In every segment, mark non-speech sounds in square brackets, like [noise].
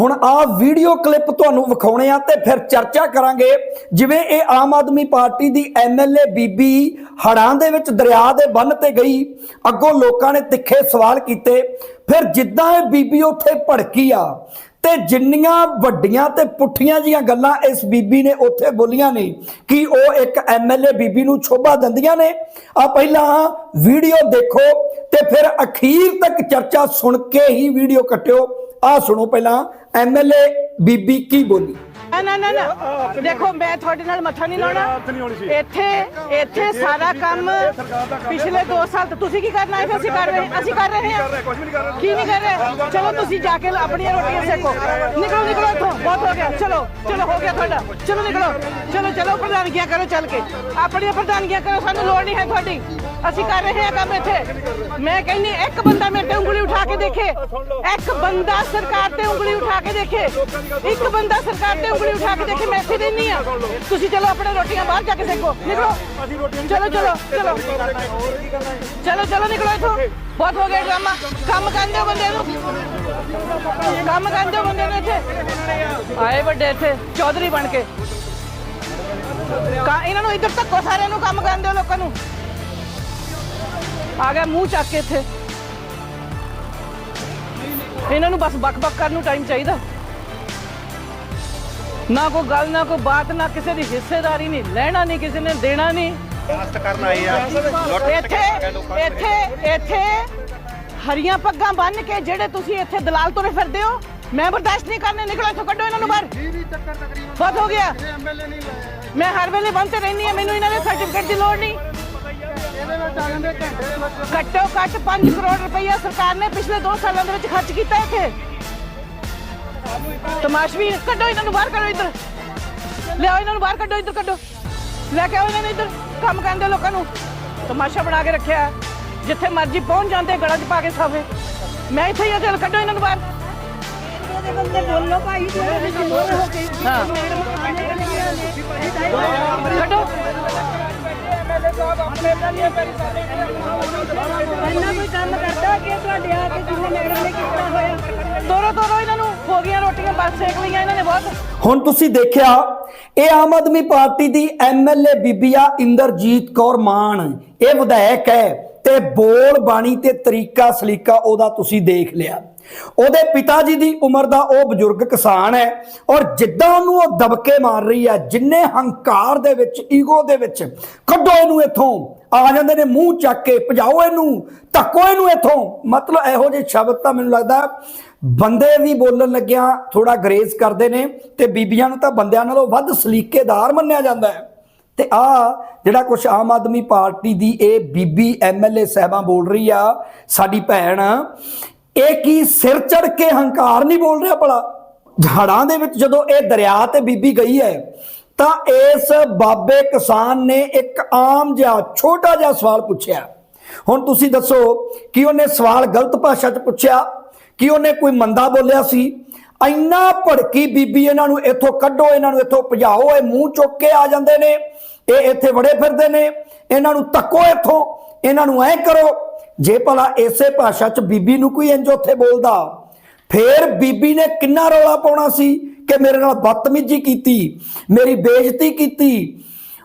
ਹੁਣ ਆ video clip ਤੁਹਾਨੂੰ ਵਿਖਾਉਣੇ ਆ ਤੇ ਫਿਰ ਚਰਚਾ ਕਰਾਂਗੇ ਜਿਵੇਂ ਇਹ ਆਮ ਆਦਮੀ ਪਾਰਟੀ ਦੀ ਐਮਐਲਏ ਬੀਬੀ ਹੜਾਂ ਦੇ ਵਿੱਚ ਦਰਿਆ ਦੇ ਬੰਨ ਤੇ ਗਈ, ਅੱਗੋਂ ਲੋਕਾਂ ਨੇ ਤਿੱਖੇ ਸਵਾਲ ਕੀਤੇ, ਫਿਰ ਜਿੱਦਾਂ ਇਹ ਬੀਬੀ ਉੱਥੇ ਭੜਕੀ ਆ, ਤੇ ਜਿੰਨੀਆਂ ਵੱਡੀਆਂ ਤੇ ਪੁੱਠੀਆਂ ਜੀਆਂ ਗੱਲਾਂ ਇਸ ਬੀਬੀ ਨੇ ਉੱਥੇ ਬੋਲੀਆਂ ਨੇ, ਕਿ ਉਹ ਇੱਕ ਐਮਐਲਏ ਬੀਬੀ ਨੂੰ ਛੋਭਾ ਦਿੰਦੀਆਂ ਨੇ, ਆ ਪਹਿਲਾਂ ਵੀਡੀਓ ਦੇਖੋ ਤੇ ਫਿਰ ਅਖੀਰ ਤੱਕ ਚਰਚਾ ਸੁਣ ਕੇ ਹੀ ਵੀਡੀਓ ਕੱਟਿਓ। ਆ ਸੁਣੋ ਪਹਿਲਾਂ ਐਮਐਲਏ ਬੀਬੀ ਕੀ ਬੋਲੀ? ਨਾ ਨਾ ਨਾ ਨਾ। ਦੇਖੋ ਮੈਂ ਤੁਹਾਡੇ ਨਾਲ ਮੱਥਾ ਨਹੀਂ ਲਾਉਣਾ। ਇੱਥੇ ਇੱਥੇ ਸਾਰਾ ਕੰਮ ਪਿਛਲੇ 2 ਸਾਲ ਤੋਂ ਤੁਸੀਂ ਕੀ ਕਰਨਾ ਹੈ? ਫਿਰ ਅਸੀਂ ਕਰ ਰਹੇ ਅਸੀਂ ਕਰ ਰਹੇ ਹਾਂ। ਕੀ ਨਹੀਂ ਕਰ ਰਹੇ? ਚਲੋ ਤੁਸੀਂ ਜਾ ਕੇ ਆਪਣੀਆਂ ਰੋਟੀਆਂ ਸੇਕੋ। ਨਿਕਲੋ ਨਿਕਲੋ ਇੱਥੋਂ। ਬਹੁਤ ਹੋ ਗਿਆ। ਚਲੋ ਚਲੋ ਹੋ ਗਿਆ ਤੁਹਾਡਾ। ਚਲੋ ਨਿਕਲੋ। ਚਲੋ ਚਲੋ ਪ੍ਰਧਾਨਗੀਆਂ ਕਰੋ ਚੱਲ ਕੇ। ਆਪਣੀਆਂ ਪ੍ਰਧਾਨਗੀਆਂ ਕਰੋ ਸਾਨੂੰ ਲੋੜ ਨਹੀਂ ਹੈ ਤੁਹਾਡੀ। ਅਸੀਂ ਕਰ ਰਹੇ ਹਾਂ ਕੰਮ ਇੱਥੇ। ਮੈਂ ਕਹਿੰਨੀ ਇੱਕ ਬੰਦਾ ਮੇਰੇ ਤੇ ਉਂਗਲੀ ਉਠਾ ਕੇ ਦੇਖੇ। ਇੱਕ ਬੰਦਾ ਸਰਕਾਰ ਤੇ ਉਂਗਲੀ ਉਠਾ ਕੇ ਦੇਖੇ। ਇੱਕ ਬੰਦਾ ਸਰਕਾਰ ਤੇ ਉਂਗਲੀ ਉਠਾ ਕੇ ਦੇਖੇ, ਮੈਂ ਇੱਥੇ ਦੇਣੀ ਆ ਤੁਸੀਂ ਚਲੋ ਆਪਣੇ ਰੋਟੀਆਂ ਬਾਹਰ ਜਾ ਕੇ ਸੇਕੋ ਨਿਕਲੋ। ਚਲੋ ਚਲੋ ਚਲੋ। ਚਲੋ ਚਲੋ, ਨਿਕਲੋ ਇੱਥੋਂ। ਬਹੁਤ ਹੋ ਗਿਆ ਡਰਾਮਾ। ਕੰਮ ਕਰਨ ਦਿਓ ਬੰਦੇ ਨੂੰ। ਕੰਮ ਕਰਨ ਦਿਓ ਬੰਦੇ ਨੂੰ ਇੱਥੇ। ਆਏ ਵੱਡੇ ਇੱਥੇ, ਚੌਧਰੀ ਬਣ ਕੇ। ਕਾ ਇਹਨਾਂ ਨੂੰ ਇੱਧਰ ਤੱਕੋ ਸਾਰਿਆਂ ਨੂੰ, ਕੰਮ ਕਰਨ ਦਿਓ ਲੋਕਾਂ ਨੂੰ। ਆ ਗਿਆ ਮੂੰਹ ਚੱਕ ਕੇ ਇੱਥੇ। ਇਹਨਾਂ ਨੂੰ ਬਸ ਬਕ-ਬਕ ਕਰਨ ਨੂੰ ਟਾਈਮ ਚਾਹੀਦਾ। ਨਾ ਕੋਈ ਗੱਲ ਨਾ ਕੋਈ ਬਾਤ ਨਾ ਕਿਸੇ ਦੀ ਹਿੱਸੇਦਾਰੀ ਨਹੀਂ ਲੈਣਾ ਨਹੀਂ ਕਿਸੇ ਨੇ ਦੇਣਾ ਨਹੀਂ। ਕਾਸਟ ਕਰਨ ਆਏ ਆ। ਇੱਥੇ ਇੱਥੇ ਇੱਥੇ ਹਰੀਆਂ ਪੱਗਾਂ ਬੰਨ ਕੇ ਜਿਹੜੇ ਤੁਸੀਂ ਇੱਥੇ ਦਲਾਲ ਤੁਰੇ ਫਿਰਦੇ ਹੋ ਮੈਂ ਬਰਦਾਸ਼ਤ ਨਹੀਂ ਕਰਨੇ ਨਿਕਲੋ ਇੱਥੋਂ ਕੱਢੋ ਇਹਨਾਂ ਨੂੰ ਬਾਹਰ। ਬਹੁਤ ਹੋ ਗਿਆ। ਮੈਂ ਹਰ ਵੇਲੇ ਬੰਦ ਤੇ ਰਹਿੰਦੀ ਹਾਂ ਮੈਨੂੰ ਇਹਨਾਂ ਦੇ ਸਰਟੀਫਿਕੇਟ ਦੀ ਲੋੜ ਨਹੀਂ। ਘੱਟੋ ਘੱਟ 5 ਕਰੋੜ ਰੁਪਈਆ ਸਰਕਾਰ ਨੇ ਪਿਛਲੇ 2 ਸਾਲਾਂ ਦੇ ਵਿੱਚ ਖਰਚ ਕੀਤਾ ਇੱਥੇ। ਤਮਾਸ਼ਵੀ ਕੱਢੋ ਇਹਨਾਂ ਨੂੰ ਬਾਹਰ ਕੱਢੋ ਇੱਧਰ। ਲਿਆਓ ਇਹਨਾਂ ਨੂੰ ਬਾਹਰ ਕੱਢੋ ਇੱਧਰ ਕੱਢੋ। ਲੈ ਕੇ ਆਓ ਇਹਨਾਂ ਨੂੰ ਇੱਧਰ ਕੰਮ ਕਰਦੇ ਲੋਕਾਂ ਨੂੰ। ਤਮਾਸ਼ਾ ਬਣਾ ਕੇ ਰੱਖਿਆ। ਜਿੱਥੇ ਮਰਜ਼ੀ ਪਹੁੰਚ ਜਾਂਦੇ ਗਲਾਂ 'ਚ ਪਾ ਕੇ ਸਾਫੇ ਮੈਂ ਇੱਥੇ ਹੀ ਆ ਚੱਲ ਕੱਢੋ ਇਹਨਾਂ ਨੂੰ ਬਾਹਰ। ਦੇ ਬੰਦੇ ਬੋਲੋ ਭਾਈ ਹੋ। ਕੱਢੋ। ਇੰਨਾ ਕੋਈ ਕੰਮ ਕਰਦਾ ਕਿ ਤੁਹਾਡੇ ਆ ਕੇ ਜਿੰਨੇ ਮੈਡਮ ਨੇ ਕੀਤਾ ਹੋਇਆ? ਤੋਰੋ ਤੋਰੋ ਇਹਨਾਂ ਨੂੰ। ਹੋ ਗਈਆਂ ਰੋਟੀਆਂ ਬਸ ਸੇਕ ਲਈਆਂ ਇਹਨਾਂ ਨੇ ਬਹੁਤ। ਹੁਣ ਤੁਸੀਂ ਦੇਖਿਆ ਇਹ ਆਮ ਆਦਮੀ ਪਾਰਟੀ ਦੀ ਐਮਐਲਏ ਬੀਬੀ ਆ ਇੰਦਰਜੀਤ ਕੌਰ ਮਾਨ ਇਹ ਵਿਧਾਇਕ ਹੈ ਤੇ ਬੋਲ ਬਾਣੀ ਤੇ ਤਰੀਕਾ ਸਲੀਕਾ ਉਹਦਾ ਤੁਸੀਂ ਦੇਖ ਲਿਆ। ਉਹਦੇ ਪਿਤਾ ਜੀ ਦੀ ਉਮਰ ਦਾ ਉਹ ਬਜ਼ੁਰਗ ਕਿਸਾਨ ਹੈ ਔਰ ਜਿੱਦਾਂ ਉਹਨੂੰ ਉਹ ਦਬਕੇ ਮਾਰ ਰਹੀ ਹੈ, ਜਿੰਨੇ ਹੰਕਾਰ ਦੇ ਵਿੱਚ, ਈਗੋ ਦੇ ਵਿੱਚ, ਕੱਢੋ ਇਹਨੂੰ ਇੱਥੋਂ। ਆ ਜਾਂਦੇ ਨੇ ਮੂੰਹ ਚੱਕ ਕੇ, ਭਜਾਓ ਇਹਨੂੰ, ਧੱਕੋ ਇਹਨੂੰ ਇੱਥੋਂ। ਮਤਲਬ ਇਹੋ ਜਿਹੇ ਸ਼ਬਦ ਤਾਂ ਮੈਨੂੰ ਲੱਗਦਾ ਬੰਦੇ ਵੀ ਬੋਲਣ ਲੱਗਿਆ ਥੋੜਾ ਗਰੇਜ਼ ਕਰਦੇ ਨੇ ਤੇ ਬੀਬੀਆਂ ਨੂੰ ਤਾਂ ਬੰਦਿਆਂ ਨਾਲੋਂ ਵੱਧ ਸਲੀਕੇਦਾਰ ਮੰਨਿਆ ਜਾਂਦਾ ਹੈ। ਤੇ ਆ ਜਿਹੜਾ ਕੁਛ ਆਮ ਆਦਮੀ ਪਾਰਟੀ ਦੀ ਇਹ ਬੀਬੀ ਐਮਐਲਏ ਸਾਹਿਬਾਂ ਬੋਲ ਰਹੀ ਆ, ਸਾਡੀ ਭੈਣ ਇਹ ਕੀ ਸਿਰ ਚੜ ਕੇ ਹੰਕਾਰ ਨਹੀਂ ਬੋਲ ਰਿਹਾ ਭਲਾ? ਝਾੜਾਂ ਦੇ ਵਿੱਚ ਜਦੋਂ ਇਹ ਦਰਿਆ ਤੇ ਬੀਬੀ ਗਈ ਹੈ, ਤਾਂ ਇਸ ਬਾਬੇ ਕਿਸਾਨ ਨੇ ਇੱਕ ਆਮ ਜਿਹਾ, ਛੋਟਾ ਜਿਹਾ ਸਵਾਲ ਪੁੱਛਿਆ। ਹੁਣ ਤੁਸੀਂ ਦੱਸੋ ਕਿ ਉਹਨੇ ਸਵਾਲ ਗਲਤ ਭਾਸ਼ਾ 'ਚ ਪੁੱਛਿਆ, ਕਿ ਉਹਨੇ ਕੋਈ ਮੰਦਾ ਬੋਲਿਆ ਸੀ? ਇੰਨਾ ਭੜਕੀ ਬੀਬੀ ਇਹਨਾਂ ਨੂੰ ਇੱਥੋਂ ਕੱਢੋ, ਇਹਨਾਂ ਨੂੰ ਇੱਥੋਂ ਭਜਾਓ, ਇਹ ਮੂੰਹ ਚੁੱਕ ਕੇ ਆ ਜਾਂਦੇ ਨੇ, ਇਹ ਇੱਥੇ ਵੜੇ ਫਿਰਦੇ ਨੇ, ਇਹਨਾਂ ਨੂੰ ਧੱਕੋ ਇੱਥੋਂ, ਇਹਨਾਂ ਨੂੰ ਐ ਕਰੋ। ਜੇ ਭਲਾ ਇਸੇ ਭਾਸ਼ਾ 'ਚ ਬੀਬੀ ਨੂੰ ਕੋਈ ਇੰਜ ਉੱਥੇ ਬੋਲਦਾ, ਫੇਰ ਬੀਬੀ ਨੇ ਕਿੰਨਾ ਰੌਲਾ ਪਾਉਣਾ ਸੀ ਕਿ ਮੇਰੇ ਨਾਲ ਬਦਤਮੀਜ਼ੀ ਕੀਤੀ, ਮੇਰੀ ਬੇਇੱਜ਼ਤੀ ਕੀਤੀ।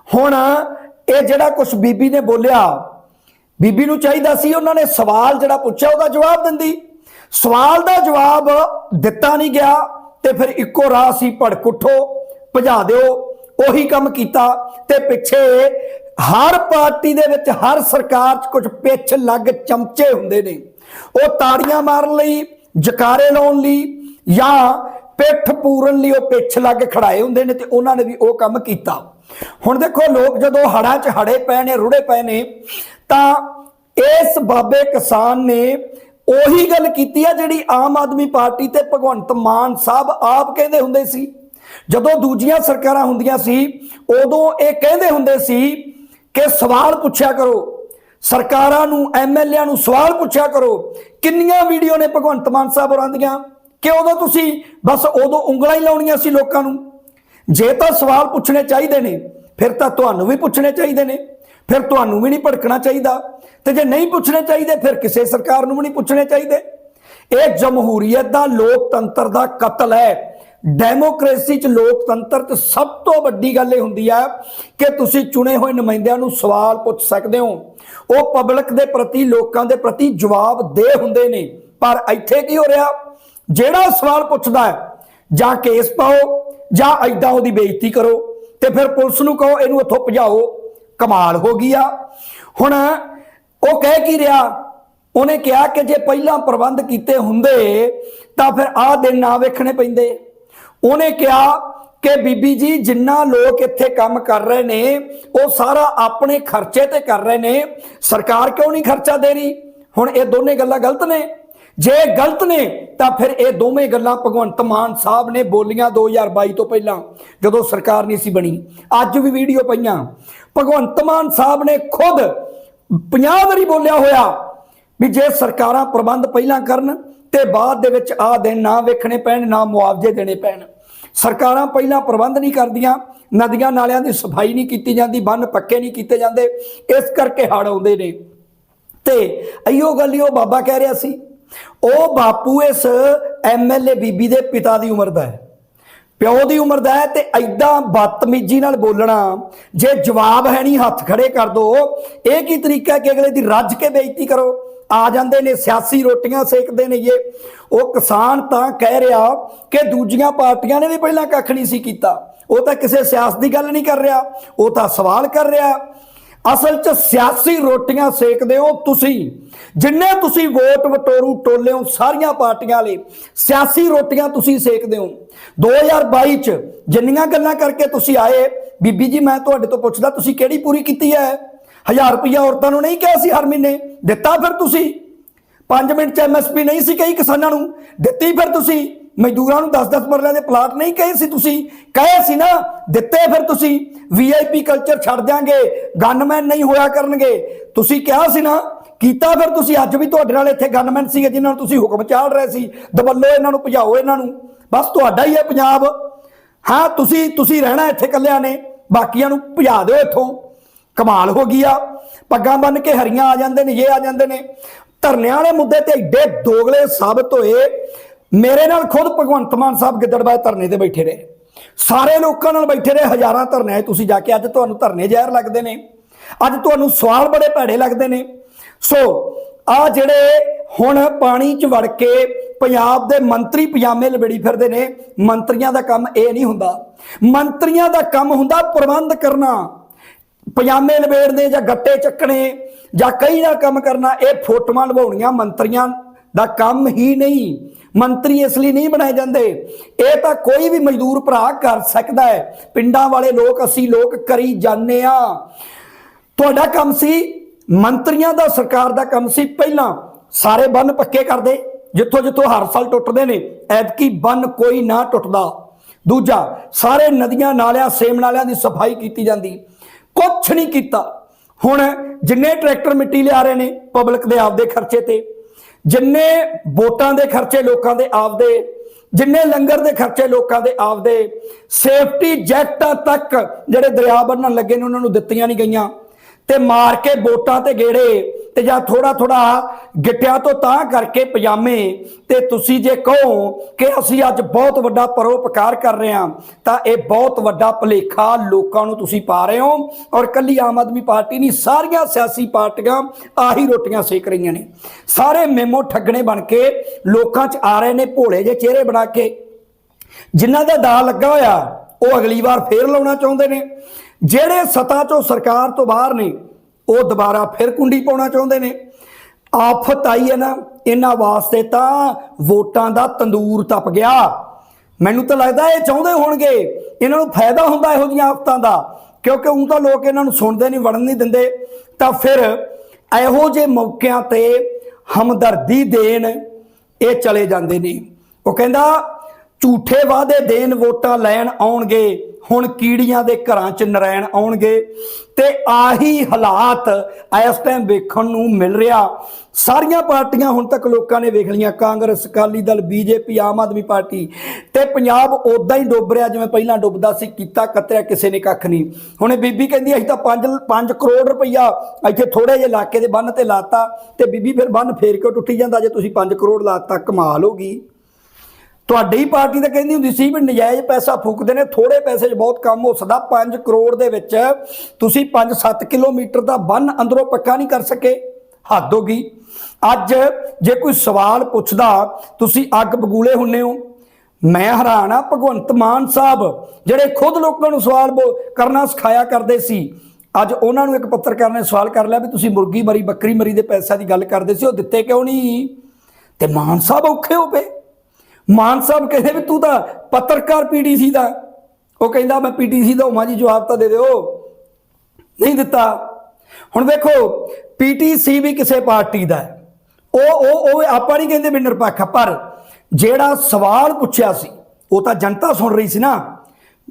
ਹੁਣ ਇਹ ਜਿਹੜਾ ਕੁਝ ਬੀਬੀ ਨੇ ਬੋਲਿਆ, ਬੀਬੀ ਨੂੰ ਚਾਹੀਦਾ ਸੀ ਉਹਨਾਂ ਨੇ ਸਵਾਲ ਜਿਹੜਾ ਪੁੱਛਿਆ, ਉਹਦਾ ਜਵਾਬ ਦਿੰਦੀ। ਸਵਾਲ ਦਾ ਜਵਾਬ ਦਿੱਤਾ ਨਹੀਂ ਗਿਆ ਤੇ ਫਿਰ ਇੱਕੋ ਰਾਹ ਸੀ, ਭੜਕ ਉੱਠੋ, ਭਜਾ ਦਿਓ, ਉਹੀ ਕੰਮ ਕੀਤਾ ਤੇ ਪਿੱਛੇ ਹਰ ਪਾਰਟੀ ਦੇ ਵਿੱਚ ਹਰ ਸਰਕਾਰ 'ਚ ਕੁਝ ਪਿੱਛ ਲੱਗ ਚਮਚੇ ਹੁੰਦੇ ਨੇ। ਉਹ ਤਾੜੀਆਂ ਮਾਰਨ ਲਈ, ਜਕਾਰੇ ਲਾਉਣ ਲਈ ਜਾਂ ਪਿੱਠ ਪੂਰਨ ਲਈ ਉਹ ਪਿੱਛ ਲੱਗ ਖੜਾਏ ਹੁੰਦੇ ਨੇ ਤੇ ਉਹਨਾਂ ਨੇ ਵੀ ਉਹ ਕੰਮ ਕੀਤਾ। ਹੁਣ ਦੇਖੋ ਲੋਕ ਜਦੋਂ ਹੜਾਂ 'ਚ ਹੜੇ ਪਏ ਨੇ, ਰੁੜੇ ਪਏ ਨੇ, ਤਾਂ ਇਸ ਬਾਬੇ ਕਿਸਾਨ ਨੇ ਉਹੀ ਗੱਲ ਕੀਤੀ ਆ ਜਿਹੜੀ ਆਮ ਆਦਮੀ ਪਾਰਟੀ ਤੇ ਭਗਵੰਤ ਮਾਨ ਸਾਹਿਬ ਆਪ ਕਹਿੰਦੇ ਹੁੰਦੇ ਸੀ। ਜਦੋਂ ਦੂਜੀਆਂ ਸਰਕਾਰਾਂ ਹੁੰਦੀਆਂ ਸੀ, ਉਦੋਂ ਇਹ ਕਹਿੰਦੇ ਹੁੰਦੇ ਸੀ ਕਿ ਸਵਾਲ ਪੁੱਛਿਆ ਕਰੋ। ਸਰਕਾਰਾਂ ਨੂੰ ਐਮਐਲਏਆਂ ਨੂੰ ਸਵਾਲ ਪੁੱਛਿਆ ਕਰੋ, ਕਿੰਨੀਆਂ ਵੀਡੀਓ ਨੇ ਭਗਵੰਤ ਮਾਨ ਸਾਹਿਬ ਹੋਰਾਂ ਦੀਆਂ? ਕਿ ਉਦੋਂ ਤੁਸੀਂ ਬਸ ਉਦੋਂ ਉਂਗਲਾਂ ਹੀ ਲਾਉਣੀਆਂ ਸੀ ਲੋਕਾਂ ਨੂੰ? ਜੇ ਤਾਂ ਸਵਾਲ ਪੁੱਛਣੇ ਚਾਹੀਦੇ ਨੇ, ਫਿਰ ਤਾਂ ਤੁਹਾਨੂੰ ਵੀ ਪੁੱਛਣੇ ਚਾਹੀਦੇ ਨੇ। ਫਿਰ ਤੁਹਾਨੂੰ ਵੀ ਨਹੀਂ ਭੜਕਣਾ ਚਾਹੀਦਾ। ਤੇ ਜੇ ਨਹੀਂ ਪੁੱਛਣੇ ਚਾਹੀਦੇ, ਫਿਰ ਕਿਸੇ ਸਰਕਾਰ ਨੂੰ ਵੀ ਨਹੀਂ ਪੁੱਛਣੇ ਚਾਹੀਦੇ। ਇਹ ਜਮਹੂਰੀਅਤ ਦਾ ਲੋਕਤੰਤਰ ਦਾ ਕਤਲ ਹੈ। ਡੈਮੋਕ੍ਰੇਸੀ ਚ ਲੋਕਤੰਤਰ ਚ ਸਭ ਤੋਂ ਵੱਡੀ ਗੱਲ ਇਹ ਹੁੰਦੀ ਹੈ ਕਿ ਤੁਸੀਂ ਚੁਣੇ ਹੋਏ ਨੁਮਾਇੰਦਿਆਂ ਨੂੰ ਸਵਾਲ ਪੁੱਛ ਸਕਦੇ ਹੋ। ਉਹ ਪਬਲਿਕ ਦੇ ਪ੍ਰਤੀ, ਲੋਕਾਂ ਦੇ ਪ੍ਰਤੀ ਜਵਾਬ ਦੇ ਹੁੰਦੇ ਨੇ। ਪਰ ਇੱਥੇ ਕੀ ਹੋ ਰਿਹਾ? ਜਿਹੜਾ ਸਵਾਲ ਪੁੱਛਦਾ ਹੈ, ਜਾਂ ਕੇਸ ਪਾਓ, ਜਾਂ ਐਦਾਂ ਉਹਦੀ ਬੇਇੱਜ਼ਤੀ ਕਰੋ, ਤੇ ਫਿਰ ਪੁਲਿਸ ਨੂੰ ਕਹੋ, ਇਹਨੂੰ ਉੱਥੋਂ ਭਜਾਓ। ਕਮਾਲ ਹੋ ਗਈ ਆ। ਹੁਣ ਉਹ ਕਹਿ ਕੀ ਰਿਹਾ? ਉਹਨੇ ਕਿਹਾ ਕਿ ਜੇ ਪਹਿਲਾਂ ਪ੍ਰਬੰਧ ਕੀਤੇ ਹੁੰਦੇ, ਤਾਂ ਫਿਰ ਆਹ ਦਿਨ ਨਾ ਵੇਖਣੇ ਪੈਂਦੇ। ਉਹਨੇ ਕਿਹਾ ਕਿ ਬੀਬੀ ਜੀ, ਜਿੰਨਾ ਲੋਕ ਇੱਥੇ ਕੰਮ ਕਰ ਰਹੇ ਨੇ, ਉਹ ਸਾਰਾ ਆਪਣੇ ਖਰਚੇ ਤੇ ਕਰ ਰਹੇ ਨੇ। ਸਰਕਾਰ ਕਿਉਂ ਨਹੀਂ ਖਰਚਾ ਦੇ ਰਹੀ? ਹੁਣ ਇਹ ਦੋਨੇ ਗੱਲਾਂ ਗਲਤ ਨੇ। ਜੇ ਗਲਤ ਨੇ, ਤਾਂ ਫਿਰ ਇਹ ਦੋਵੇਂ ਗੱਲਾਂ ਭਗਵੰਤ ਮਾਨ ਸਾਹਿਬ ਨੇ ਬੋਲੀਆਂ 2022 ਤੋਂ ਪਹਿਲਾਂ, ਜਦੋਂ ਸਰਕਾਰ ਨਹੀਂ ਸੀ ਬਣੀ। ਅੱਜ ਵੀ ਵੀਡੀਓ ਪਈਆਂ। ਭਗਵੰਤ ਮਾਨ ਸਾਹਿਬ ਨੇ ਖੁਦ 50 ਵਾਰੀ ਬੋਲਿਆ ਹੋਇਆ ਵੀ ਜੇ ਸਰਕਾਰਾਂ ਪ੍ਰਬੰਧ ਪਹਿਲਾਂ ਕਰਨ, ਤੇ ਬਾਅਦ ਦੇ ਵਿੱਚ ਆ ਦਿਨ ਨਾ ਵੇਖਣੇ ਪੈਣ, ਨਾ ਮੁਆਵਜ਼ੇ ਦੇਣੇ ਪੈਣ। ਸਰਕਾਰਾਂ ਪਹਿਲਾਂ ਪ੍ਰਬੰਧ ਨਹੀਂ ਕਰਦੀਆਂ, ਨਦੀਆਂ ਨਾਲਿਆਂ ਦੀ ਸਫ਼ਾਈ ਨਹੀਂ ਕੀਤੀ ਜਾਂਦੀ, ਬੰਨ ਪੱਕੇ ਨਹੀਂ ਕੀਤੇ ਜਾਂਦੇ, ਇਸ ਕਰਕੇ ਹੜ੍ਹ ਆਉਂਦੇ ਨੇ। ਤੇ ਅਈਓ ਗੱਲ ਹੀ ਉਹ ਬਾਬਾ ਕਹਿ ਰਿਹਾ ਸੀ, ਉਹ ਬਾਪੂ ਇਸ ਐਮਐਲਏ ਬੀਬੀ ਦੇ ਪਿਤਾ ਦੀ ਉਮਰ ਦਾ ਹੈ। ਪਿਓ ਦੀ ਉਮਰ ਦਾ ਹੈ ਤੇ ਐਦਾਂ ਬਦਤਮੀਜੀ ਨਾਲ ਬੋਲਣਾ, ਜੇ ਜਵਾਬ ਹੈ ਨਹੀਂ, ਹੱਥ ਖੜੇ ਕਰ ਦੋ। ਇਹ ਕੀ ਤਰੀਕਾ ਕਿ ਅਗਲੇ ਦੀ ਰੱਜ ਕੇ ਬੇਇੱਜ਼ਤੀ ਕਰੋ? ਆ ਜਾਂਦੇ ਨੇ, ਸਿਆਸੀ ਰੋਟੀਆਂ ਸੇਕਦੇ ਨੇ ਇਹ। ਉਹ ਕਿਸਾਨ ਤਾਂ ਕਹਿ ਰਿਹਾ ਕਿ ਦੂਜੀਆਂ ਪਾਰਟੀਆਂ ਨੇ ਵੀ ਪਹਿਲਾਂ ਕੱਖ ਨਹੀਂ ਸੀ ਕੀਤਾ। ਉਹ ਤਾਂ ਕਿਸੇ ਸਿਆਸਤ ਦੀ ਗੱਲ ਨਹੀਂ ਕਰ ਰਿਹਾ। ਉਹ ਤਾਂ ਸਵਾਲ ਕਰ ਰਿਹਾ। ਅਸਲ 'ਚ ਸਿਆਸੀ ਰੋਟੀਆਂ ਸੇਕਦੇ ਹੋ ਤੁਸੀਂ। ਜਿੰਨੇ ਤੁਸੀਂ ਵੋਟ ਵਟੋਰੂ ਟੋਲੇ ਹੋ ਸਾਰੀਆਂ ਪਾਰਟੀਆਂ ਲਈ, ਸਿਆਸੀ ਰੋਟੀਆਂ ਤੁਸੀਂ ਸੇਕਦੇ ਹੋ। 2022 'ਚ ਜਿੰਨੀਆਂ ਗੱਲਾਂ ਕਰਕੇ ਤੁਸੀਂ ਆਏ, ਬੀਬੀ ਜੀ ਮੈਂ ਤੁਹਾਡੇ ਤੋਂ ਪੁੱਛਦਾ, ਤੁਸੀਂ ਕਿਹੜੀ ਪੂਰੀ ਕੀਤੀ ਹੈ? 1000 ਰੁਪਇਆ ਔਰਤਾਂ ਨੂੰ ਨਹੀਂ ਕਿਹਾ ਸੀ ਹਰ ਮਹੀਨੇ। ਦਿੱਤਾ ਫਿਰ ਤੁਸੀਂ। 5 ਮਿੰਟ ਚ ਐਮਐਸਪੀ ਨਹੀਂ ਸੀ ਕਹੀ ਕਿਸਾਨਾਂ ਨੂੰ। ਦਿੱਤੀ ਫਿਰ ਤੁਸੀਂ। ਮਜ਼ਦੂਰਾਂ ਨੂੰ 10-10 ਮਰਲਿਆਂ ਦੇ ਪਲਾਟ ਨਹੀਂ ਕਹੇ ਸੀ ਤੁਸੀਂ। ਕਹੇ ਸੀ ਨਾ, ਦਿੱਤੇ ਫਿਰ ਤੁਸੀਂ। ਵੀਆਈਪੀ ਕਲਚਰ ਛੱਡ ਦਿਆਂਗੇ। ਗਨਮੈਨ ਨਹੀਂ ਹੋਇਆ ਕਰਨਗੇ। ਤੁਸੀਂ ਕਿਹਾ ਸੀ ਨਾ, ਕੀਤਾ ਫਿਰ ਤੁਸੀਂ। ਅੱਜ ਵੀ ਤੁਹਾਡੇ ਨਾਲ ਇੱਥੇ ਗਨਮੈਨ ਸੀਗੇ, ਜਿਨ੍ਹਾਂ ਨੂੰ ਤੁਸੀਂ ਹੁਕਮ ਚਾੜ ਰਹੇ ਸੀ। ਦਬੱਲੋ ਇਹਨਾਂ ਨੂੰ, ਭਜਾਓ ਇਹਨਾਂ ਨੂੰ। ਬਸ ਤੁਹਾਡਾ ਹੀ ਹੈ ਪੰਜਾਬ। ਹਾਂ, ਤੁਸੀਂ ਤੁਸੀਂ ਰਹਿਣਾ ਇੱਥੇ ਕੱਲਿਆਂ ਨੇ। ਬਾਕੀਆਂ ਨੂੰ ਭਜਾ ਦਿਓ ਇੱਥੋਂ। ਕਮਾਲ ਹੋ ਗਈ ਆ। ਪੱਗਾਂ ਬੰਨ ਕੇ ਹਰੀਆਂ ਆ ਜਾਂਦੇ ਨੇ, ਇਹ ਆ ਜਾਂਦੇ ਨੇ। ਧਰਨਿਆਂ ਵਾਲੇ ਮੁੱਦੇ ਤੇ ਏਡੇ ਦੋਗਲੇ ਸਾਬਤ ਹੋਏ, ਮੇਰੇ ਨਾਲ ਖੁਦ ਭਗਵੰਤ ਮਾਨ ਸਾਹਿਬ ਗਿੱਦੜਬਾਹ ਧਰਨੇ ਤੇ ਬੈਠੇ ਰਹੇ ਸਾਰੇ ਲੋਕਾਂ ਨਾਲ ਬੈਠੇ ਰਹੇ ਹਜ਼ਾਰਾਂ ਧਰਨਿਆਂ ਤੁਸੀਂ ਜਾ ਕੇ ਅੱਜ ਤੁਹਾਨੂੰ ਧਰਨੇ ਜ਼ਹਿਰ ਲੱਗਦੇ ਨੇ। ਅੱਜ ਤੁਹਾਨੂੰ ਸਵਾਲ ਬੜੇ ਭੈੜੇ ਲੱਗਦੇ ਨੇ। ਸੋ, ਆ ਜਿਹੜੇ ਹੁਣ ਪਾਣੀ 'ਚ ਵੜ ਕੇ ਪੰਜਾਬ ਦੇ ਮੰਤਰੀ ਪਜਾਮੇ ਲਬੇੜੀ ਫਿਰਦੇ ਨੇ, ਮੰਤਰੀਆਂ ਦਾ ਕੰਮ ਇਹ ਨਹੀਂ ਹੁੰਦਾ। ਮੰਤਰੀਆਂ ਦਾ ਕੰਮ ਹੁੰਦਾ ਪ੍ਰਬੰਧ ਕਰਨਾ। ਪਜਾਮੇ ਲਵੇੜਨੇ ਜਾਂ ਗੱਟੇ ਚੱਕਣੇ ਜਾਂ ਕਈ ਨਾ ਕੰਮ ਕਰਨਾ, ਇਹ ਫੋਟੋਆਂ ਲਵਾਉਣੀਆਂ ਮੰਤਰੀਆਂ ਦਾ ਕੰਮ ਹੀ ਨਹੀਂ। ਮੰਤਰੀ ਇਸ ਲਈ ਨਹੀਂ ਬਣਾਏ ਜਾਂਦੇ। ਇਹ ਤਾਂ ਕੋਈ ਵੀ ਮਜ਼ਦੂਰ ਭਰਾ ਕਰ ਸਕਦਾ ਹੈ। ਪਿੰਡਾਂ ਵਾਲੇ ਲੋਕ ਅਸੀਂ ਲੋਕ ਕਰੀ ਜਾਂਦੇ ਆ ਤੁਹਾਡਾ ਕੰਮ ਸੀ, ਮੰਤਰੀਆਂ ਦਾ, ਸਰਕਾਰ ਦਾ ਕੰਮ ਸੀ ਪਹਿਲਾਂ। ਸਾਰੇ ਬੰਨ ਪੱਕੇ ਕਰਦੇ। ਜਿੱਥੋਂ ਜਿੱਥੋਂ ਹਰ ਸਾਲ ਟੁੱਟਦੇ ਨੇ, ਐਤਕੀ ਬੰਨ ਕੋਈ ਨਾ ਟੁੱਟਦਾ। ਦੂਜਾ, ਸਾਰੇ ਨਦੀਆਂ ਨਾਲਿਆਂ, ਸੇਮ ਨਾਲਿਆਂ ਦੀ ਸਫ਼ਾਈ ਕੀਤੀ ਜਾਂਦੀ। ਕੁਛ ਨਹੀਂ ਕੀਤਾ। ਹੁਣ ਜਿੰਨੇ ਟਰੈਕਟਰ ਮਿੱਟੀ ਲਿਆ ਰਹੇ ਨੇ ਪਬਲਿਕ ਦੇ ਆਪਦੇ ਖਰਚੇ ਤੇ, ਜਿੰਨੇ ਵੋਟਾਂ ਦੇ ਖਰਚੇ ਲੋਕਾਂ ਦੇ ਆਪਦੇ, ਜਿੰਨੇ ਲੰਗਰ ਦੇ ਖਰਚੇ ਲੋਕਾਂ ਦੇ ਆਪਦੇ, ਸੇਫਟੀ ਜੈਕਟਾਂ ਤੱਕ ਜਿਹੜੇ ਦਰਿਆ ਬੰਨਣ ਲੱਗੇ ਨੇ, ਉਹਨਾਂ ਨੂੰ ਦਿੱਤੀਆਂ ਨਹੀਂ ਗਈਆਂ। ਤੇ ਮਾਰ ਕੇ ਵੋਟਾਂ ਤੇ ਗੇੜੇ ਤੇ ਜਾਂ ਥੋੜਾ ਥੋੜਾ ਗਿੱਟਿਆਂ ਤੋਂ ਤਾਂ ਕਰਕੇ ਪਜਾਮੇ, ਤੇ ਤੁਸੀਂ ਜੇ ਕਹੋ ਕਿ ਅਸੀਂ ਅੱਜ ਬਹੁਤ ਵੱਡਾ ਪਰੋਪਕਾਰ ਕਰ ਰਹੇ ਹਾਂ, ਤਾਂ ਇਹ ਬਹੁਤ ਵੱਡਾ ਭਲੇਖਾ ਲੋਕਾਂ ਨੂੰ ਤੁਸੀਂ ਪਾ ਰਹੇ ਹੋ ਔਰ ਕੱਲੀ ਆਮ ਆਦਮੀ ਪਾਰਟੀ ਨਹੀਂ, ਸਾਰੀਆਂ ਸਿਆਸੀ ਪਾਰਟੀਆਂ ਆਹੀ ਰੋਟੀਆਂ ਸੇਕ ਰਹੀਆਂ ਨੇ। ਸਾਰੇ ਮੇਮੋ ਠੱਗਣੇ ਬਣ ਕੇ ਲੋਕਾਂ 'ਚ ਆ ਰਹੇ ਨੇ, ਭੋਲੇ ਜਿਹੇ ਚਿਹਰੇ ਬਣਾ ਕੇ। ਜਿਨ੍ਹਾਂ ਦਾ ਦਾ ਲੱਗਾ ਹੋਇਆ, ਉਹ ਅਗਲੀ ਵਾਰ ਫੇਰ ਲਾਉਣਾ ਚਾਹੁੰਦੇ ਨੇ। ਜਿਹੜੇ ਸਤਾ ਚੋਂ ਸਰਕਾਰ ਤੋਂ ਬਾਹਰ ਨੇ ਉਹ ਦੁਬਾਰਾ ਫਿਰ ਕੁੰਡੀ ਪਾਉਣਾ ਚਾਹੁੰਦੇ ਨੇ। ਆਫਤ ਆਈ ਹੈ ਨਾ, ਇਹਨਾਂ ਵਾਸਤੇ ਤਾਂ ਵੋਟਾਂ ਦਾ ਤੰਦੂਰ ਤਪ ਗਿਆ। ਮੈਨੂੰ ਤਾਂ ਲੱਗਦਾ ਇਹ ਚਾਹੁੰਦੇ ਹੋਣਗੇ, ਇਹਨਾਂ ਨੂੰ ਫਾਇਦਾ ਹੁੰਦਾ ਇਹੋ ਜਿਹੀਆਂ ਆਫਤਾਂ ਦਾ। ਕਿਉਂਕਿ ਉਂ ਤਾਂ ਲੋਕ ਇਹਨਾਂ ਨੂੰ ਸੁਣਦੇ ਨਹੀਂ, ਵੜਨ ਨਹੀਂ ਦਿੰਦੇ। ਤਾਂ ਫਿਰ ਇਹੋ ਜਿਹੇ ਮੌਕਿਆਂ ਤੇ ਹਮਦਰਦੀ ਦੇਣ ਇਹ ਚਲੇ ਜਾਂਦੇ ਨੇ। ਉਹ ਕਹਿੰਦਾ, ਝੂਠੇ ਵਾਅਦੇ ਦੇਣ, ਵੋਟਾਂ ਲੈਣ ਆਉਣਗੇ। ਹੁਣ ਕੀੜੀਆਂ ਦੇ ਘਰਾਂ 'ਚ ਨਰਾਇਣ ਆਉਣਗੇ ਤੇ ਆਹੀ ਹਾਲਾਤ ਇਸ ਟਾਈਮ ਵੇਖਣ ਨੂੰ ਮਿਲ ਰਿਹਾ। ਸਾਰੀਆਂ ਪਾਰਟੀਆਂ ਹੁਣ ਤੱਕ ਲੋਕਾਂ ਨੇ ਵੇਖ ਲਈਆਂ, ਕਾਂਗਰਸ, ਅਕਾਲੀ ਦਲ, ਬੀਜੇਪੀ, ਆਮ ਆਦਮੀ ਪਾਰਟੀ ਤੇ ਪੰਜਾਬ ਉਦਾਂ ਹੀ ਡੁੱਬ ਰਿਹਾ ਜਿਵੇਂ ਪਹਿਲਾਂ ਡੁੱਬਦਾ ਸੀ, ਕੀਤਾ ਕਤਰਿਆ, ਕਿਸੇ ਨੇ ਕੱਖ ਨਹੀਂ। ਹੁਣ ਬੀਬੀ ਕਹਿੰਦੀ ਅਸੀਂ ਤਾਂ 5 5 ਕਰੋੜ ਰੁਪਈਆ ਇੱਥੇ ਥੋੜੇ ਜਿਹੇ ਇਲਾਕੇ ਦੇ ਬੰਨ ਤੇ ਲਾਤਾ ਤੇ ਬੀਬੀ ਫਿਰ ਬੰਨ ਫੇਰ ਕਿਉਂ ਟੁੱਟੀ ਜਾਂਦਾ? ਜੇ ਤੁਸੀਂ 5 ਕਰੋੜ ਲਾਤਾ, ਕਮਾਲ ਹੋ ਗਈ। ਤੁਹਾਡੀ ਪਾਰਟੀ ਤਾਂ ਕਹਿੰਦੀ ਹੁੰਦੀ ਸੀ ਵੀ ਨਜਾਇਜ਼ ਪੈਸਾ ਫੂਕਦੇ ਨੇ ਥੋੜੇ ਪੈਸੇ 'ਚ ਬਹੁਤ ਕੰਮ ਹੋ ਸਕਦਾ 5 ਕਰੋੜ ਦੇ ਵਿੱਚ ਤੁਸੀਂ 5-7 ਕਿਲੋਮੀਟਰ ਦਾ ਬੰਨ ਅੰਦਰੋਂ ਪੱਕਾ ਨਹੀਂ ਕਰ ਸਕੇ। ਹੱਦ ਹੋ ਗਈ। ਅੱਜ ਜੇ ਕੋਈ ਸਵਾਲ ਪੁੱਛਦਾ, ਤੁਸੀਂ ਅੱਗ ਬਗੂਲੇ ਹੁੰਨੇ ਹੋ। ਮੈਂ ਹੈਰਾਨ ਆ, ਭਗਵੰਤ ਮਾਨ ਸਾਹਿਬ ਜਿਹੜੇ ਖੁਦ ਲੋਕਾਂ ਨੂੰ ਸਵਾਲ ਬੋ- ਕਰਨਾ ਸਿਖਾਇਆ ਕਰਦੇ ਸੀ, ਅੱਜ ਉਹਨਾਂ ਨੂੰ ਇੱਕ ਪੱਤਰਕਾਰ ਨੇ ਸਵਾਲ ਕਰ ਲਿਆ ਵੀ ਤੁਸੀਂ ਮੁਰਗੀ ਮਰੀ, ਬੱਕਰੀ ਮਰੀ ਦੇ ਪੈਸਿਆਂ ਦੀ ਗੱਲ ਕਰਦੇ ਸੀ, ਉਹ ਦਿੱਤੇ ਕਿਉਂ ਨਹੀਂ? ਤੇ ਮਾਨ ਸਾਹਿਬ ਔਖੇ ਹੋ ਪਏ। ਮਾਨ ਸਾਹਿਬ ਕਹਿੰਦੇ ਵੀ ਤੂੰ ਤਾਂ ਪੱਤਰਕਾਰ ਪੀਟੀਸੀ ਦਾ। ਉਹ ਕਹਿੰਦਾ, ਮੈਂ ਪੀਟੀਸੀ ਦਾ ਹੋਵਾਂ ਜੀ, ਜਵਾਬ ਤਾਂ ਦੇ ਦਿਓ। ਨਹੀਂ ਦਿੱਤਾ। ਹੁਣ ਵੇਖੋ, ਪੀਟੀਸੀ ਵੀ ਕਿਸੇ ਪਾਰਟੀ ਦਾ ਹੈ। ਉਹ ਉਹ ਉਹ ਆਪਾਂ ਨਹੀਂ ਕਹਿੰਦੇ ਵੀ ਨਿਰਪੱਖ ਪਰ ਜਿਹੜਾ ਸਵਾਲ ਪੁੱਛਿਆ ਸੀ, ਉਹ ਤਾਂ ਜਨਤਾ ਸੁਣ ਰਹੀ ਸੀ ਨਾ।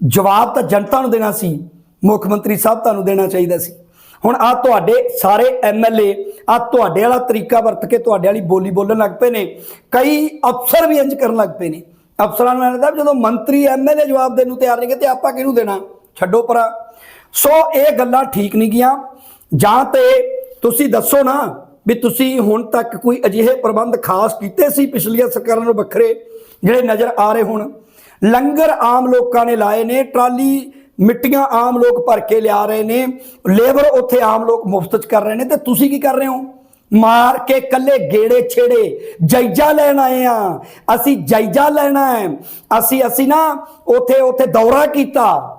ਜਵਾਬ ਤਾਂ ਜਨਤਾ ਨੂੰ ਦੇਣਾ ਸੀ। ਮੁੱਖ ਮੰਤਰੀ ਸਾਹਿਬ ਤੁਹਾਨੂੰ ਦੇਣਾ ਚਾਹੀਦਾ ਸੀ। ਹੁਣ ਆ ਤੁਹਾਡੇ ਸਾਰੇ ਐਮਐਲਏ ਆ ਤੁਹਾਡੇ ਵਾਲਾ ਤਰੀਕਾ ਵਰਤ ਕੇ ਤੁਹਾਡੇ ਵਾਲੀ ਬੋਲੀ ਬੋਲਣ ਲੱਗ ਪਏ ਨੇ। ਕਈ ਅਫਸਰ ਵੀ ਇੰਜ ਕਰਨ ਲੱਗ ਪਏ ਨੇ। ਅਫਸਰਾਂ ਨੂੰ ਲੱਗਦਾ ਜਦੋਂ ਮੰਤਰੀ ਐਮਐਲਏ ਜਵਾਬ ਦੇਣ ਨੂੰ ਤਿਆਰ ਨਹੀਂ ਤੇ ਆਪਾਂ ਕਿਹਨੂੰ ਦੇਣਾ? ਛੱਡੋ ਪਰਾਂ। ਸੋ ਇਹ ਗੱਲਾਂ ਠੀਕ ਨਹੀਂ ਗੀਆਂ ਜਾਂ ਤੇ ਤੁਸੀਂ ਦੱਸੋ ਨਾ ਵੀ ਤੁਸੀਂ ਹੁਣ ਤੱਕ ਕੋਈ ਅਜਿਹੇ ਪ੍ਰਬੰਧ ਖਾਸ ਕੀਤੇ ਸੀ ਪਿਛਲੀਆਂ ਸਰਕਾਰਾਂ ਨੂੰ ਵੱਖਰੇ, ਜਿਹੜੇ ਨਜ਼ਰ ਆ ਰਹੇ ਹੁਣ? ਲੰਗਰ ਆਮ ਲੋਕਾਂ ਨੇ ਲਾਏ ਨੇ, ਟਰਾਲੀ ਮਿੱਟੀਆਂ ਆਮ ਲੋਕ ਭਰ ਕੇ ਲਿਆ ਰਹੇ ਨੇ, ਲੇਬਰ ਉੱਥੇ ਆਮ ਲੋਕ ਮੁਫਤ ਚ ਕਰ ਰਹੇ ਨੇ, ਤੇ ਤੁਸੀਂ ਕੀ ਕਰ ਰਹੇ ਹੋ? ਮਾਰ ਕੇ ਕੱਲੇ ਗੇੜੇ ਛੇੜੇ ਜਾਇਜ਼ਾ ਲੈਣ ਆਏ ਆ। ਅਸੀਂ ਜਾਇਜ਼ਾ ਲੈਣਾ ਹੈ। ਅਸੀਂ ਅਸੀਂ ਨਾ ਉਥੇ ਉਥੇ ਦੌਰਾ ਕੀਤਾ।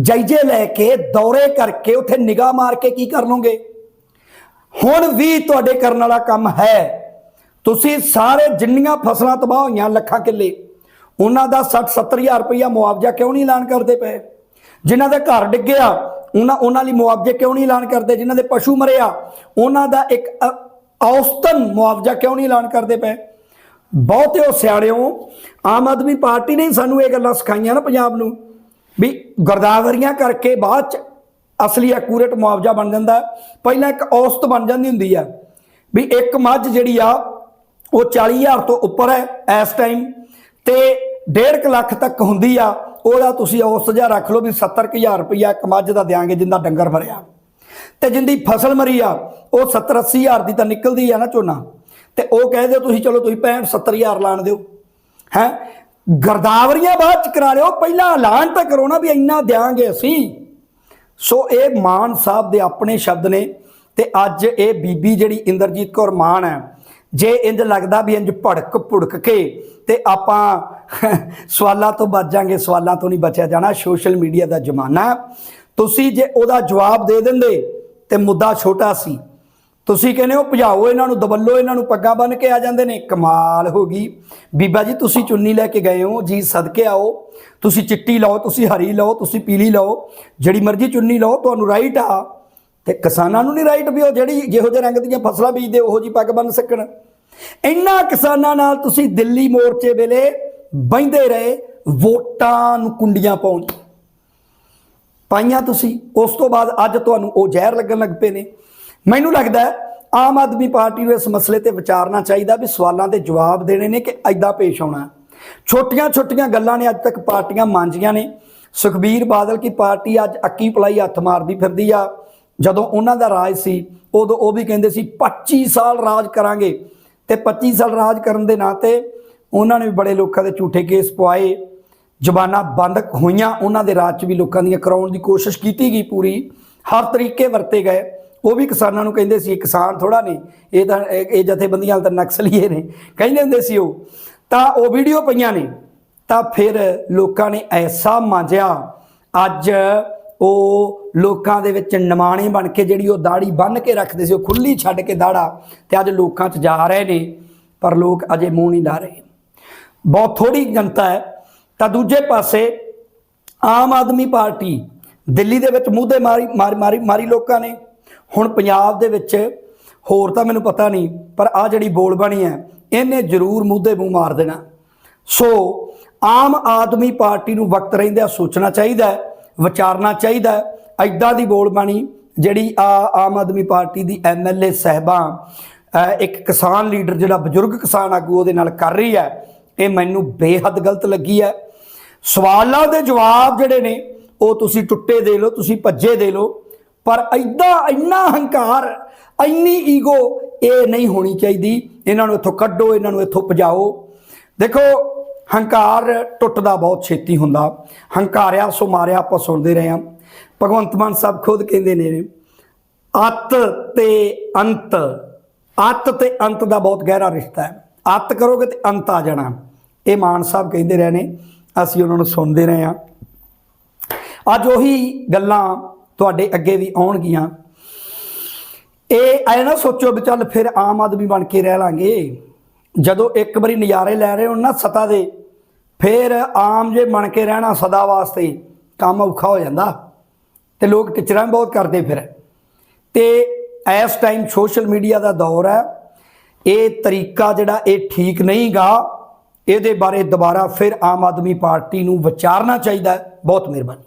ਜਾਇਜ਼ੇ ਲੈ ਕੇ, ਦੌਰੇ ਕਰਕੇ ਉਥੇ ਨਿਗਾਹ ਮਾਰ ਕੇ ਕੀ ਕਰ ਲਓਗੇ? ਹੁਣ ਵੀ ਤੁਹਾਡੇ ਕਰਨ ਵਾਲਾ ਕੰਮ ਹੈ। ਤੁਸੀਂ ਸਾਰੇ ਜਿੰਨੀਆਂ ਫਸਲਾਂ ਤਬਾਹ ਹੋਈਆਂ, ਲੱਖਾਂ ਕਿੱਲੇ, ਉਹਨਾਂ ਦਾ 60 70000 ਰੁਪਇਆ ਮੁਆਵਜ਼ਾ ਕਿਉਂ ਨਹੀਂ ਐਲਾਨ ਕਰਦੇ ਪਏ? ਜਿਨ੍ਹਾਂ ਦੇ ਘਰ ਡਿੱਗਿਆ, ਉਹਨਾਂ ਉਹਨਾਂ ਲਈ ਮੁਆਵਜ਼ੇ ਕਿਉਂ ਨਹੀਂ ਐਲਾਨ ਕਰਦੇ? ਜਿਨ੍ਹਾਂ ਦੇ ਪਸ਼ੂ ਮਰਿਆ, ਉਹਨਾਂ ਦਾ ਇੱਕ ਅ- ਔਸਤਨ ਮੁਆਵਜ਼ਾ ਕਿਉਂ ਨਹੀਂ ਐਲਾਨ ਕਰਦੇ ਪਏ? ਬਹੁਤੇ ਉਹ ਸਿਆਣਿਓ, ਆਮ ਆਦਮੀ ਪਾਰਟੀ ਨੇ ਸਾਨੂੰ ਇਹ ਗੱਲਾਂ ਸਿਖਾਈਆਂ ਨਾ ਪੰਜਾਬ ਨੂੰ, ਵੀ ਗਰਦਾਵਰੀਆਂ ਕਰਕੇ ਬਾਅਦ ਚ ਅਸਲੀ ਐਕੂਰੇਟ ਮੁਆਵਜ਼ਾ ਬਣ ਜਾਂਦਾ ਪਹਿਲਾਂ ਇੱਕ ਔਸਤ ਬਣ ਜਾਂਦੀ ਹੁੰਦੀ ਆ ਵੀ ਇੱਕ ਮੱਝ ਜਿਹੜੀ ਆ, ਉਹ 40000 ਤੋਂ ਉੱਪਰ ਹੈ ਇਸ ਟਾਈਮ ਤੇ 1.5 ਲੱਖ ਤੱਕ ਹੁੰਦੀ ਆ। ਉਹਦਾ ਤੁਸੀਂ ਉਸ ਜਿਹਾ ਰੱਖ ਲਓ ਵੀ 70000 ਰੁਪਇਆ ਇੱਕ ਮੱਝ ਦਾ ਦਿਆਂਗੇ ਜਿੰਦਾ ਡੰਗਰ ਭਰਿਆ। ਤੇ ਜਿੰਦੀ ਫਸਲ ਮਰੀ ਆ, ਉਹ 70 80000 ਦੀ ਤਾਂ ਨਿਕਲਦੀ ਆ ਨਾ ਝੋਨਾ। ਤੇ ਉਹ ਕਹਿ ਦਿਓ ਤੁਸੀਂ, ਚਲੋ ਤੁਸੀਂ 65 70000 ਲਾਣ ਦਿਓ। ਹੈ? ਗਰਦਾਵਰੀਆਂ ਬਾਅਦ ਚ ਕਰਾ ਲਿਓ, ਪਹਿਲਾਂ ਐਲਾਨ ਤਾਂ ਕਰੋ ਨਾ ਵੀ ਇੰਨਾ ਦਿਆਂਗੇ ਅਸੀਂ। ਸੋ ਇਹ ਮਾਨ ਸਾਹਿਬ ਦੇ ਆਪਣੇ ਸ਼ਬਦ ਨੇ ਤੇ ਅੱਜ ਇਹ ਬੀਬੀ ਜਿਹੜੀ ਇੰਦਰਜੀਤ ਕੌਰ ਮਾਨ ਹੈ, ਜੇ ਇੰਜ ਲੱਗਦਾ ਵੀ ਇੰਜ ਭੜਕ ਭੁੜਕ ਕੇ ਤੇ ਆਪਾਂ [laughs] ਸਵਾਲਾਂ ਤੋਂ ਬਚ ਜਾਾਂਗੇ, ਸਵਾਲਾਂ ਤੋਂ ਨਹੀਂ ਬਚਿਆ ਜਾਣਾ, ਸੋਸ਼ਲ ਮੀਡੀਆ ਦਾ ਜ਼ਮਾਨਾ ਤੁਸੀਂ ਜੇ ਉਹਦਾ ਜਵਾਬ ਦੇ ਦਿੰਦੇ ਤੇ ਮੁੱਦਾ ਛੋਟਾ ਸੀ, ਤੁਸੀਂ ਕਹਿੰਦੇ ਹੋ ਭਜਾਓ ਇਹਨਾਂ ਨੂੰ, ਦਬੱਲੋ ਇਹਨਾਂ ਨੂੰ, ਪੱਗਾਂ ਬੰਨ ਕੇ ਆ ਜਾਂਦੇ ਨੇ, ਕਮਾਲ ਹੋ ਗਈ। ਬੀਬਾ ਜੀ, ਤੁਸੀਂ ਚੁੰਨੀ ਲੈ ਕੇ ਗਏ ਹੋ, ਜੀ ਸਦਕੇ ਆਓ, ਤੁਸੀਂ ਚਿੱਟੀ ਲਓ, ਤੁਸੀਂ ਹਰੀ ਲਓ, ਤੁਸੀਂ ਪੀਲੀ ਲਓ, ਜਿਹੜੀ ਮਰਜ਼ੀ ਚੁੰਨੀ ਲਓ, ਤੁਹਾਨੂੰ ਰਾਈਟ ਆ। ਤੇ ਕਿਸਾਨਾਂ ਨੂੰ ਨਹੀਂ ਰਾਈਟ ਵੀ ਉਹ ਜਿਹੜੀ ਜਿਹੋ ਜਿਹੇ ਰੰਗ ਦੀਆਂ ਫਸਲਾਂ ਬੀਜਦੇ, ਉਹੋ ਜੀ ਪੱਗ ਬੰਨ ਸਕਣ। ਇੰਨਾ ਕਿਸਾਨਾਂ ਨਾਲ ਤੁਸੀਂ ਦਿੱਲੀ ਮੋਰਚੇ ਵੇਲੇ ਬੈਂਦੇ ਰਹੇ, ਵੋਟਾਂ ਨੂੰ ਕੁੰਡੀਆਂ ਪਾਉਣ। ਪਾਈਆਂ ਤੁਸੀਂ। ਉਸ ਤੋਂ ਬਾਅਦ ਅੱਜ ਤੁਹਾਨੂੰ ਉਹ ਜ਼ਹਿਰ ਲੱਗਣ ਲੱਗ ਪਏ ਨੇ। ਮੈਨੂੰ ਲੱਗਦਾ ਆਮ ਆਦਮੀ ਪਾਰਟੀ ਨੂੰ ਇਸ ਮਸਲੇ ਤੇ ਵਿਚਾਰਨਾ ਚਾਹੀਦਾ ਵੀ ਸਵਾਲਾਂ ਦੇ ਜਵਾਬ ਦੇਣੇ ਨੇ ਕਿ ਐਦਾਂ ਪੇਸ਼ ਆਉਣਾ ਛੋਟੀਆਂ ਛੋਟੀਆਂ ਗੱਲਾਂ ਨੇ ਅੱਜ ਤੱਕ ਪਾਰਟੀਆਂ ਮੰਨਜੀਆਂ ਨੇ। ਸੁਖਬੀਰ ਬਾਦਲ ਕੀ ਪਾਰਟੀ ਅੱਜ ਅੱਕੀ ਪਲਾਈ ਹੱਥ ਮਾਰਦੀ ਫਿਰਦੀ ਆ। ਜਦੋਂ ਉਹਨਾਂ ਦਾ ਰਾਜ ਸੀ, ਉਦੋਂ ਉਹ ਵੀ ਕਹਿੰਦੇ ਸੀ 25 ਸਾਲ ਰਾਜ ਕਰਾਂਗੇ। ਤੇ 25 ਸਾਲ ਰਾਜ ਕਰਨ ਦੇ ਨਾਂ ਤੇ ਉਹਨਾਂ ਨੇ ਵੀ ਬੜੇ ਲੋਕਾਂ ਦੇ ਝੂਠੇ ਕੇਸ ਪਵਾਏ, ਜ਼ਬਾਨਾਂ ਬੰਦ ਹੋਈਆਂ, ਉਹਨਾਂ ਦੇ ਰਾਜ 'ਚ ਵੀ ਲੋਕਾਂ ਦੀਆਂ ਕਰਾਉਣ ਦੀ ਕੋਸ਼ਿਸ਼ ਕੀਤੀ ਗਈ ਪੂਰੀ। ਹਰ ਤਰੀਕੇ ਵਰਤੇ ਗਏ। ਉਹ ਵੀ ਕਿਸਾਨਾਂ ਨੂੰ ਕਹਿੰਦੇ ਸੀ ਕਿਸਾਨ ਥੋੜਾ ਨਹੀਂ ਇਹ ਤਾਂ, ਇਹ ਇਹ ਜਥੇਬੰਦੀਆਂ ਤਾਂ ਨਕਸਲੀਏ ਨੇ, ਕਹਿੰਦੇ ਹੁੰਦੇ ਸੀ ਉਹ। ਤਾਂ ਉਹ ਵੀਡੀਓ ਪਈਆਂ ਨੇ। ਤਾਂ ਫਿਰ ਲੋਕਾਂ ਨੇ ਐਸਾ ਮਾਂਜਿਆ, ਅੱਜ ਉਹ ਲੋਕਾਂ ਦੇ ਵਿੱਚ ਨਿਮਾਣੇ ਬਣ ਕੇ ਜਿਹੜੀ ਉਹ ਦਾੜੀ ਬੰਨ ਕੇ ਰੱਖਦੇ ਸੀ, ਉਹ ਖੁੱਲੀ ਛੱਡ ਕੇ ਦਾੜਾ ਤੇ ਅੱਜ ਲੋਕਾਂ 'ਚ ਜਾ ਰਹੇ ਨੇ, ਪਰ ਲੋਕ ਅਜੇ ਮੂੰਹ ਨਹੀਂ ਲਾ ਰਹੇ। ਬਹੁਤ ਥੋੜੀ ਜਨਤਾ ਹੈ ਤਾਂ ਦੂਜੇ ਪਾਸੇ ਆਮ ਆਦਮੀ ਪਾਰਟੀ ਦਿੱਲੀ ਦੇ ਵਿੱਚ ਮੂੰਹ ਮਾਰੀ ਮਾਰੀ ਮਾਰੀ ਮਾਰੀ ਲੋਕਾਂ ਨੇ ਹੁਣ ਪੰਜਾਬ ਦੇ ਵਿੱਚ ਹੋਰ ਤਾਂ ਮੈਨੂੰ ਪਤਾ ਨਹੀਂ ਪਰ ਆ ਜਿਹੜੀ ਬੋਲ ਬਣੀ ਹੈ ਇਹਨੇ ਜ਼ਰੂਰ ਮੂੰਹ ਮੂੰਹ ਮਾਰ ਦੇਣਾ ਸੋ ਆਮ ਆਦਮੀ ਪਾਰਟੀ ਨੂੰ ਵਕਤ ਰਹਿੰਦਿਆਂ ਸੋਚਣਾ ਚਾਹੀਦਾ ਹੈ ਵਿਚਾਰਨਾ ਚਾਹੀਦਾ ਹੈ। ਐਦਾਂ ਦੀ ਬੋਲਬਾਣੀ ਜਿਹੜੀ ਆ ਆਮ ਆਦਮੀ ਪਾਰਟੀ ਦੀ ਐਮਐਲਏ ਸਹਿਬਾਂ ਅ, ਇੱਕ ਕਿਸਾਨ ਲੀਡਰ ਜਿਹੜਾ ਬਜ਼ੁਰਗ ਕਿਸਾਨ ਆਗੂ ਉਹਦੇ ਨਾਲ ਕਰ ਰਹੀ ਹੈ ਇਹ ਮੈਨੂੰ ਬੇਹੱਦ ਗਲਤ ਲੱਗੀ ਹੈ। ਸਵਾਲਾਂ ਦੇ ਜਵਾਬ ਜਿਹੜੇ ਨੇ, ਉਹ ਤੁਸੀਂ ਟੁੱਟੇ ਦੇ ਲਓ, ਤੁਸੀਂ ਭੱਜੇ ਦੇ ਲਓ। ਪਰ ਐਦਾਂ ਇੰਨਾ ਹੰਕਾਰ, ਇੰਨੀ ਈਗੋ ਇਹ ਨਹੀਂ ਹੋਣੀ ਚਾਹੀਦੀ। ਇਹਨਾਂ ਨੂੰ ਇੱਥੋਂ ਕੱਢੋ, ਇਹਨਾਂ ਨੂੰ ਇੱਥੋਂ ਭਜਾਓ। ਦੇਖੋ, ਹੰਕਾਰ ਟੁੱਟਦਾ ਬਹੁਤ ਛੇਤੀ ਹੁੰਦਾ। ਹੰਕਾਰਿਆ ਸੋ ਮਾਰਿਆ ਆਪਾਂ ਸੁਣਦੇ ਰਹੇ ਹਾਂ। ਭਗਵੰਤ ਮਾਨ ਸਾਹਿਬ ਖੁਦ ਕਹਿੰਦੇ ਨੇ, ਅੱਤ ਤੇ ਅੰਤ, ਅੱਤ ਤੇ ਅੰਤ ਦਾ ਬਹੁਤ ਗਹਿਰਾ ਰਿਸ਼ਤਾ ਹੈ। ਅਤ ਕਰੋਗੇ ਤੇ ਅੰਤ ਆ ਜਾਣਾ। ਇਹ ਮਾਨ ਸਾਹਿਬ ਕਹਿੰਦੇ ਰਹੇ ਨੇ, ਅਸੀਂ ਉਹਨਾਂ ਨੂੰ ਸੁਣਦੇ ਰਹੇ ਹਾਂ। ਅੱਜ ਉਹੀ ਗੱਲਾਂ ਤੁਹਾਡੇ ਅੱਗੇ ਵੀ ਆਉਣਗੀਆਂ। ਇਹ ਐ ਨਾ ਸੋਚੋ ਵੀ ਚੱਲ ਫਿਰ ਆਮ ਆਦਮੀ ਬਣ ਕੇ ਰਹਿ ਲਾਂਗੇ। ਜਦੋਂ ਇੱਕ ਵਾਰੀ ਨਜ਼ਾਰੇ ਲੈ ਰਹੇ ਹੋਣ ਨਾ ਸਤਾ ਦੇ, ਫਿਰ ਆਮ ਜੇ ਬਣ ਕੇ ਰਹਿਣਾ ਸਦਾ ਵਾਸਤੇ ਕੰਮ ਔਖਾ ਹੋ ਜਾਂਦਾ। ਤੇ ਲੋਕ ਟਿਚਰਾਂ ਬਹੁਤ ਕਰਦੇ ਫਿਰ। ਤੇ ਇਸ ਟਾਈਮ ਸੋਸ਼ਲ ਮੀਡੀਆ ਦਾ ਦੌਰ ਹੈ। ਇਹ ਤਰੀਕਾ ਜਿਹੜਾ ਇਹ ਠੀਕ ਨਹੀਂਗਾ, ਇਹਦੇ ਬਾਰੇ ਦੁਬਾਰਾ ਫਿਰ ਆਮ ਆਦਮੀ ਪਾਰਟੀ ਨੂੰ ਵਿਚਾਰਨਾ ਚਾਹੀਦਾ ਬਹੁਤ ਮਿਹਰਬਾਨੀ।